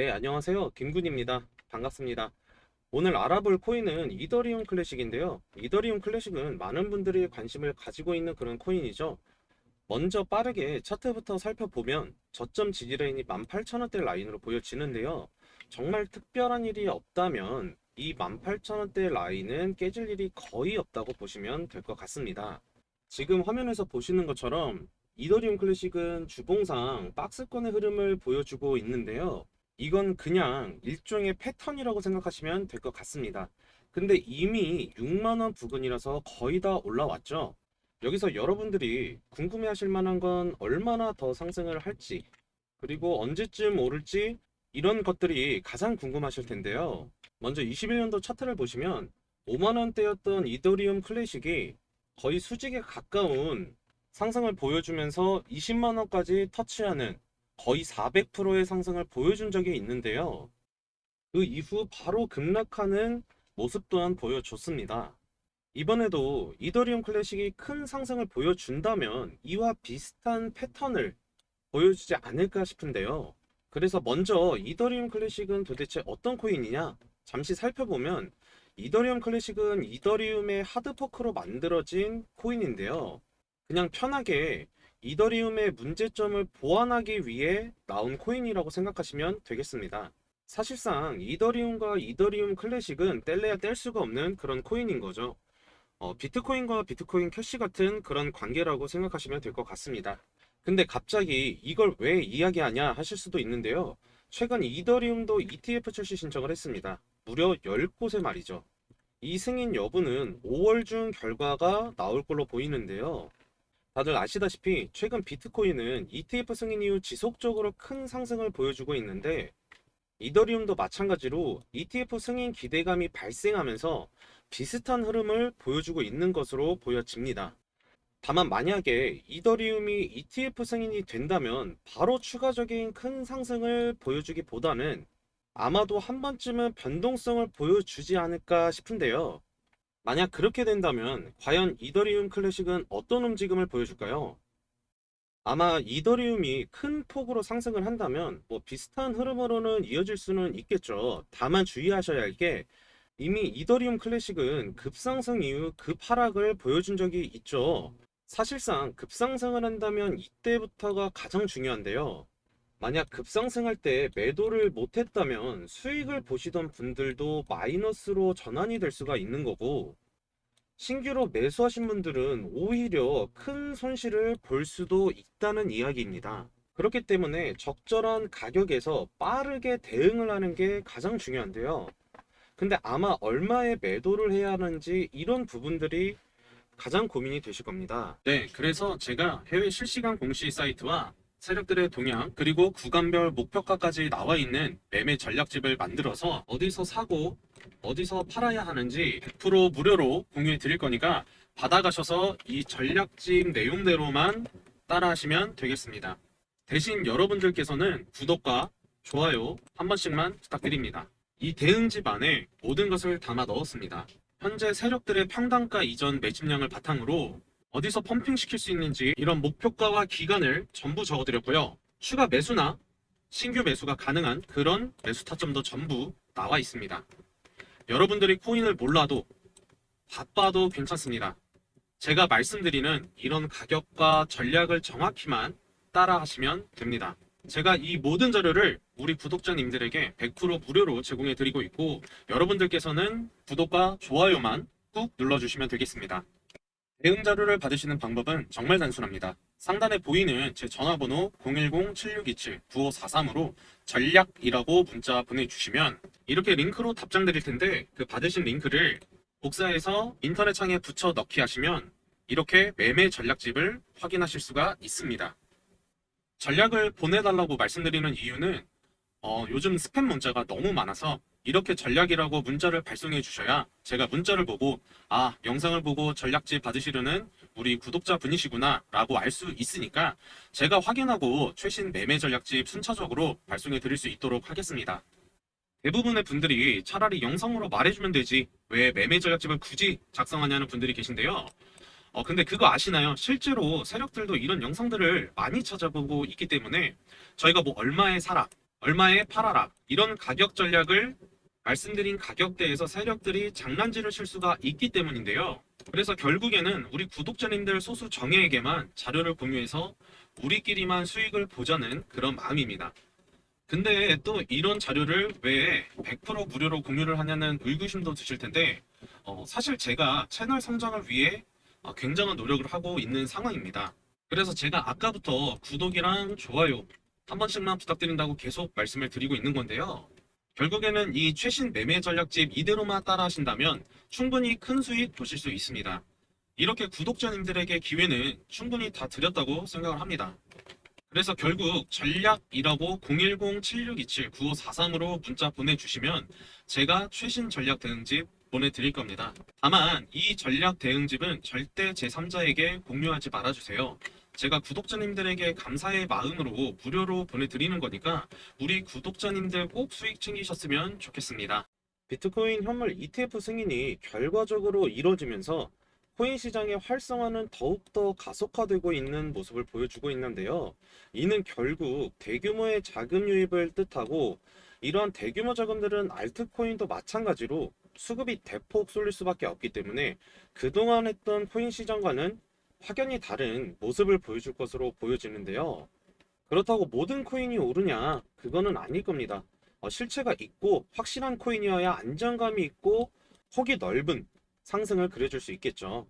네, 안녕하세요. 김군입니다. 반갑습니다. 오늘 알아볼 코인은 이더리움 클래식인데요. 이더리움 클래식은 많은 분들이 관심을 가지고 있는 그런 코인이죠. 먼저 빠르게 차트부터 살펴보면 저점 지지 라인이 18,000원대 라인으로 보여지는데요. 정말 특별한 일이 없다면 이 18,000원대 라인은 깨질 일이 거의 없다고 보시면 될 것 같습니다. 지금 화면에서 보시는 것처럼 이더리움 클래식은 주봉상 박스권의 흐름을 보여주고 있는데요. 이건 그냥 일종의 패턴이라고 생각하시면 될 것 같습니다. 근데 이미 6만원 부근이라서 거의 다 올라왔죠. 여기서 여러분들이 궁금해 하실 만한 건 얼마나 더 상승을 할지, 그리고 언제쯤 오를지 이런 것들이 가장 궁금하실 텐데요. 먼저 21년도 차트를 보시면 5만원대였던 이더리움 클래식이 거의 수직에 가까운 상승을 보여주면서 20만원까지 터치하는 거의 400%의 상승을 보여준 적이 있는데요. 그 이후 바로 급락하는 모습 또한 보여줬습니다. 이번에도 이더리움 클래식이 큰 상승을 보여준다면 이와 비슷한 패턴을 보여주지 않을까 싶은데요. 그래서 먼저 이더리움 클래식은 도대체 어떤 코인이냐? 잠시 살펴보면 이더리움 클래식은 이더리움의 하드포크로 만들어진 코인인데요. 그냥 편하게 이더리움의 문제점을 보완하기 위해 나온 코인이라고 생각하시면 되겠습니다. 사실상 이더리움과 이더리움 클래식은 뗄래야 뗄 수가 없는 그런 코인인 거죠. 어, 비트코인과 비트코인 캐시 같은 그런 관계라고 생각하시면 될 것 같습니다. 근데 갑자기 이걸 왜 이야기하냐 하실 수도 있는데요. 최근 이더리움도 ETF 출시 신청을 했습니다. 무려 10곳에 말이죠. 이 승인 여부는 5월 중 결과가 나올 걸로 보이는데요. 다들 아시다시피 최근 비트코인은 ETF 승인 이후 지속적으로 큰 상승을 보여주고 있는데 이더리움도 마찬가지로 ETF 승인 기대감이 발생하면서 비슷한 흐름을 보여주고 있는 것으로 보여집니다. 다만 만약에 이더리움이 ETF 승인이 된다면 바로 추가적인 큰 상승을 보여주기보다는 아마도 한 번쯤은 변동성을 보여주지 않을까 싶은데요. 만약 그렇게 된다면 과연 이더리움 클래식은 어떤 움직임을 보여줄까요? 아마 이더리움이 큰 폭으로 상승을 한다면 뭐 비슷한 흐름으로는 이어질 수는 있겠죠. 다만 주의하셔야 할 게 이미 이더리움 클래식은 급상승 이후 급하락을 보여준 적이 있죠. 사실상 급상승을 한다면 이때부터가 가장 중요한데요. 만약 급상승할 때 매도를 못했다면 수익을 보시던 분들도 마이너스로 전환이 될 수가 있는 거고 신규로 매수하신 분들은 오히려 큰 손실을 볼 수도 있다는 이야기입니다. 그렇기 때문에 적절한 가격에서 빠르게 대응을 하는 게 가장 중요한데요. 근데 아마 얼마에 매도를 해야 하는지 이런 부분들이 가장 고민이 되실 겁니다. 네, 그래서 제가 해외 실시간 공시 사이트와 세력들의 동향 그리고 구간별 목표가까지 나와 있는 매매 전략집을 만들어서 어디서 사고 어디서 팔아야 하는지 100% 무료로 공유해 드릴 거니까 받아가셔서 이 전략집 내용대로만 따라하시면 되겠습니다. 대신 여러분들께서는 구독과 좋아요 한 번씩만 부탁드립니다. 이 대응집 안에 모든 것을 담아 넣었습니다. 현재 세력들의 평단가 이전 매집량을 바탕으로 어디서 펌핑 시킬 수 있는지 이런 목표가와 기간을 전부 적어드렸고요. 추가 매수나 신규 매수가 가능한 그런 매수 타점도 전부 나와 있습니다. 여러분들이 코인을 몰라도 바빠도 괜찮습니다. 제가 말씀드리는 이런 가격과 전략을 정확히만 따라 하시면 됩니다. 제가 이 모든 자료를 우리 구독자님들에게 100% 무료로 제공해 드리고 있고 여러분들께서는 구독과 좋아요만 꾹 눌러주시면 되겠습니다. 대응 자료를 받으시는 방법은 정말 단순합니다. 상단에 보이는 제 전화번호 010-7627-9543으로 전략이라고 문자 보내주시면 이렇게 링크로 답장 드릴 텐데 그 받으신 링크를 복사해서 인터넷 창에 붙여 넣기 하시면 이렇게 매매 전략집을 확인하실 수가 있습니다. 전략을 보내달라고 말씀드리는 이유는 어, 요즘 스팸 문자가 너무 많아서 이렇게 전략이라고 문자를 발송해 주셔야 제가 문자를 보고 아 영상을 보고 전략집 받으시려는 우리 구독자 분이시구나 라고 알 수 있으니까 제가 확인하고 최신 매매 전략집 순차적으로 발송해 드릴 수 있도록 하겠습니다. 대부분의 분들이 차라리 영상으로 말해주면 되지 왜 매매 전략집을 굳이 작성하냐는 분들이 계신데요. 어 근데 그거 아시나요? 실제로 세력들도 이런 영상들을 많이 찾아보고 있기 때문에 저희가 뭐 얼마에 사라 얼마에 팔아라 이런 가격 전략을 말씀드린 가격대에서 세력들이 장난질을 칠 수가 있기 때문인데요. 그래서 결국에는 우리 구독자님들 소수 정예에게만 자료를 공유해서 우리끼리만 수익을 보자는 그런 마음입니다. 근데 또 이런 자료를 왜 100% 무료로 공유를 하냐는 의구심도 드실 텐데 어, 사실 제가 채널 성장을 위해 어, 굉장한 노력을 하고 있는 상황입니다. 그래서 제가 아까부터 구독이랑 좋아요 한 번씩만 부탁드린다고 계속 말씀을 드리고 있는 건데요. 결국에는 이 최신 매매 전략집 이대로만 따라 하신다면 충분히 큰 수익 보실 수 있습니다. 이렇게 구독자님들에게 기회는 충분히 다 드렸다고 생각을 합니다. 그래서 결국 전략이라고 010-7627-9543으로 문자 보내주시면 제가 최신 전략 대응집 보내드릴 겁니다. 다만 이 전략 대응집은 절대 제3자에게 공유하지 말아주세요. 제가 구독자님들에게 감사의 마음으로 무료로 보내드리는 거니까 우리 구독자님들 꼭 수익 챙기셨으면 좋겠습니다. 비트코인 현물 ETF 승인이 결과적으로 이뤄지면서 코인 시장의 활성화는 더욱더 가속화되고 있는 모습을 보여주고 있는데요. 이는 결국 대규모의 자금 유입을 뜻하고 이러한 대규모 자금들은 알트코인도 마찬가지로 수급이 대폭 쏠릴 수밖에 없기 때문에 그동안 했던 코인 시장과는 확연히 다른 모습을 보여줄 것으로 보여지는데요. 그렇다고 모든 코인이 오르냐? 그거는 아닐 겁니다. 어, 실체가 있고 확실한 코인이어야 안정감이 있고 폭이 넓은 상승을 그려줄 수 있겠죠.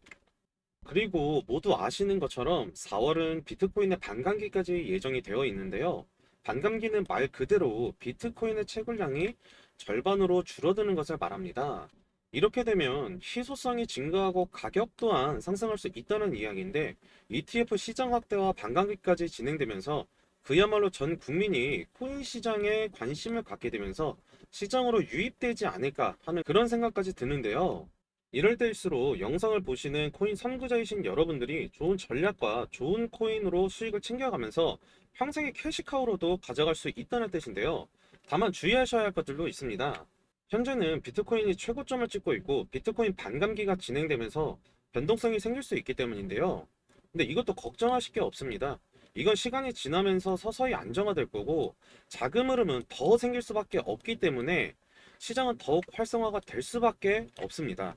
그리고 모두 아시는 것처럼 4월은 비트코인의 반감기까지 예정이 되어 있는데요. 반감기는 말 그대로 비트코인의 채굴량이 절반으로 줄어드는 것을 말합니다. 이렇게 되면 희소성이 증가하고 가격 또한 상승할 수 있다는 이야기인데 ETF 시장 확대와 반감기까지 진행되면서 그야말로 전 국민이 코인 시장에 관심을 갖게 되면서 시장으로 유입되지 않을까 하는 그런 생각까지 드는데요. 이럴 때일수록 영상을 보시는 코인 선구자이신 여러분들이 좋은 전략과 좋은 코인으로 수익을 챙겨가면서 평생의 캐시카우로도 가져갈 수 있다는 뜻인데요. 다만 주의하셔야 할 것들도 있습니다. 현재는 비트코인이 최고점을 찍고 있고 비트코인 반감기가 진행되면서 변동성이 생길 수 있기 때문인데요. 근데 이것도 걱정하실 게 없습니다. 이건 시간이 지나면서 서서히 안정화될 거고 자금 흐름은 더 생길 수밖에 없기 때문에 시장은 더욱 활성화가 될 수밖에 없습니다.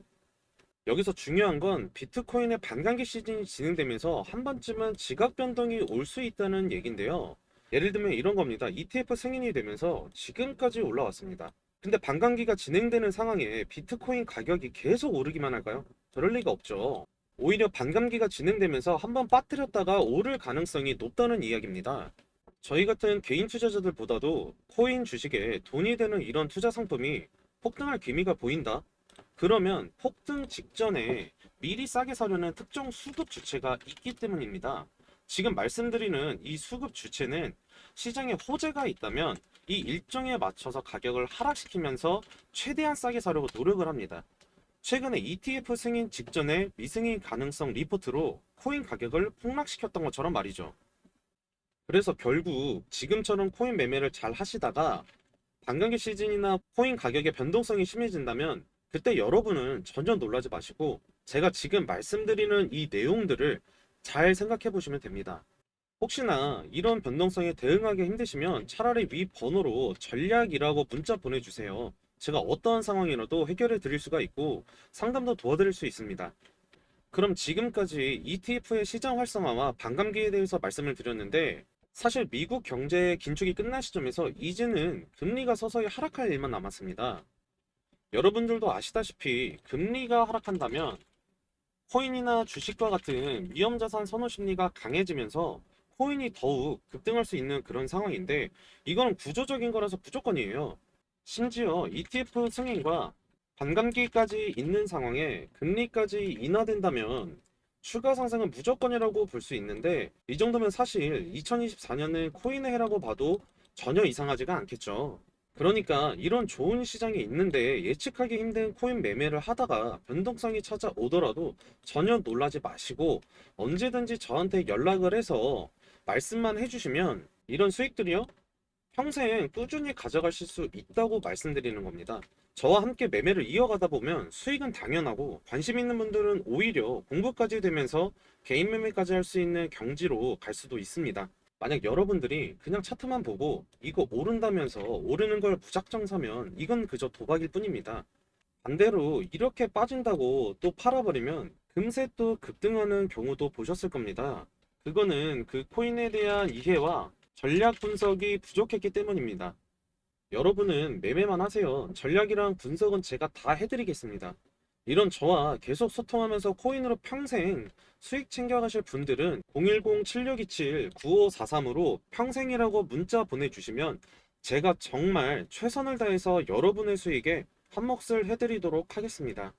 여기서 중요한 건 비트코인의 반감기 시즌이 진행되면서 한 번쯤은 지각 변동이 올 수 있다는 얘긴데요. 예를 들면 이런 겁니다. ETF 승인이 되면서 지금까지 올라왔습니다. 근데 반감기가 진행되는 상황에 비트코인 가격이 계속 오르기만 할까요? 그럴 리가 없죠. 오히려 반감기가 진행되면서 한번 빠뜨렸다가 오를 가능성이 높다는 이야기입니다. 저희 같은 개인 투자자들보다도 코인 주식에 돈이 되는 이런 투자 상품이 폭등할 기미가 보인다? 그러면 폭등 직전에 미리 싸게 사려는 특정 수급 주체가 있기 때문입니다. 지금 말씀드리는 이 수급 주체는 시장에 호재가 있다면 이 일정에 맞춰서 가격을 하락시키면서 최대한 싸게 사려고 노력을 합니다. 최근에 ETF 승인 직전에 미승인 가능성 리포트로 코인 가격을 폭락시켰던 것처럼 말이죠. 그래서 결국 지금처럼 코인 매매를 잘 하시다가 반감기 시즌이나 코인 가격의 변동성이 심해진다면 그때 여러분은 전혀 놀라지 마시고 제가 지금 말씀드리는 이 내용들을 잘 생각해 보시면 됩니다. 혹시나 이런 변동성에 대응하기 힘드시면 차라리 위 번호로 전략이라고 문자 보내주세요. 제가 어떠한 상황이라도 해결해 드릴 수가 있고 상담도 도와드릴 수 있습니다. 그럼 지금까지 ETF의 시장 활성화와 반감기에 대해서 말씀을 드렸는데 사실 미국 경제의 긴축이 끝난 시점에서 이제는 금리가 서서히 하락할 일만 남았습니다. 여러분들도 아시다시피 금리가 하락한다면 코인이나 주식과 같은 위험자산 선호 심리가 강해지면서 코인이 더욱 급등할 수 있는 그런 상황인데 이거는 구조적인 거라서 무조건이에요. 심지어 ETF 승인과 반감기까지 있는 상황에 금리까지 인하된다면 추가 상승은 무조건이라고 볼 수 있는데 이 정도면 사실 2024년은 코인의 해라고 봐도 전혀 이상하지가 않겠죠. 그러니까 이런 좋은 시장이 있는데 예측하기 힘든 코인 매매를 하다가 변동성이 찾아오더라도 전혀 놀라지 마시고 언제든지 저한테 연락을 해서 말씀만 해주시면 이런 수익들이요 평생 꾸준히 가져가실 수 있다고 말씀드리는 겁니다. 저와 함께 매매를 이어가다 보면 수익은 당연하고 관심 있는 분들은 오히려 공부까지 되면서 개인 매매까지 할 수 있는 경지로 갈 수도 있습니다. 만약 여러분들이 그냥 차트만 보고 이거 오른다면서 오르는 걸 무작정 사면 이건 그저 도박일 뿐입니다. 반대로 이렇게 빠진다고 또 팔아버리면 금세 또 급등하는 경우도 보셨을 겁니다. 그거는 그 코인에 대한 이해와 전략 분석이 부족했기 때문입니다. 여러분은 매매만 하세요. 전략이랑 분석은 제가 다 해드리겠습니다. 이런 저와 계속 소통하면서 코인으로 평생 수익 챙겨가실 분들은 010-7627-9543으로 평생이라고 문자 보내주시면 제가 정말 최선을 다해서 여러분의 수익에 한 몫을 해드리도록 하겠습니다.